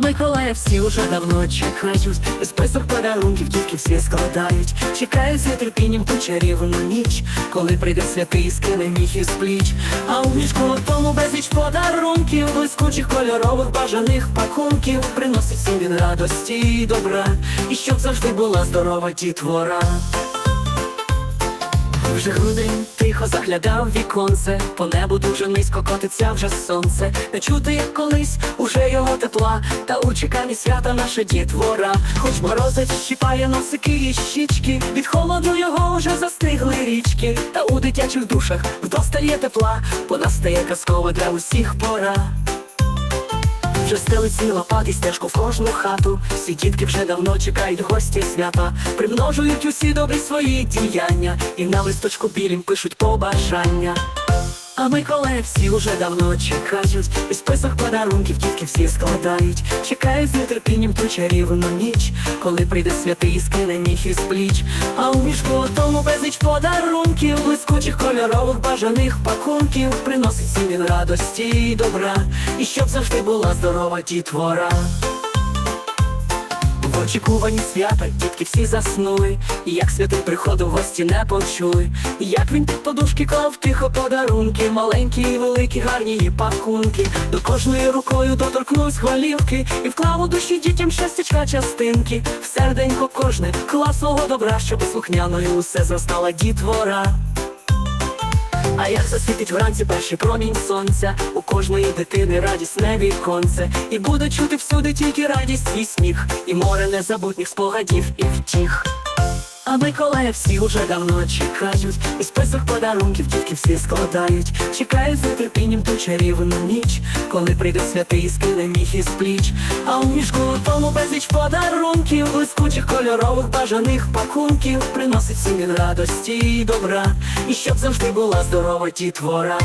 Миколая всі уже давно чекають. Список подарунків тільки всі складають. Чекають з нетерпінням ту чарівну ніч Коли прийде святий скине міх із пліч А у мішку тому безліч подарунків Блискучих кольорових бажаних пакунків. Приносить всім він радості і добра. І щоб завжди була здорова дітвора вже грудень тихо заглядав віконце, по небу дуже низько котиться вже сонце. Не чути, як колись уже його тепла, та у чеканні свята наша дітвора. Хоч морозець щіпає носики і щічки, від холоду його вже застигли річки. Та у дитячих душах вдостає тепла, бо настає казкова для усіх пора. Вже стелиці лопати стежку в кожну хату. Всі дітки вже давно чекають гості свята, примножують усі добрі свої діяння, і на листочку білім пишуть побажання. А Миколая всі уже давно чекають, і список подарунків тільки всі складають. Чекають з нетерпінням ту чарівну ніч, коли прийде святий і скине міх із пліч. А у мішку тому безліч подарунків, блискучих кольорових бажаних пакунків, приносить він радості і добра, і щоб завжди була здорова дітвора. В очікуванні свята дітки всі заснули, як святий приходив, гості не почули. Як він під подушки клав тихо подарунки, маленькі і великі, гарні і пакунки. До кожної рукою доторкнусь голівки, і вклав у душі дітям щастячка частинки. В серденько кожне клав свого добра, щоб слухняною усе застала дітвора. А як засвітить вранці перший промінь сонця, у кожної дитини радісне віконце, і буде чути всюди тільки радість і сміх, і море незабутніх спогадів і втіх. А Миколая всі уже давно чекають, і список подарунків тільки всі складають. Чекають з нетерпінням ту чарівну ніч, коли прийде святий і скине міх із пліч. А у мішку тому безліч подарунків, блискучих кольорових бажаних пакунків, приносить він радості і добра, і щоб завжди була здорова дітвора.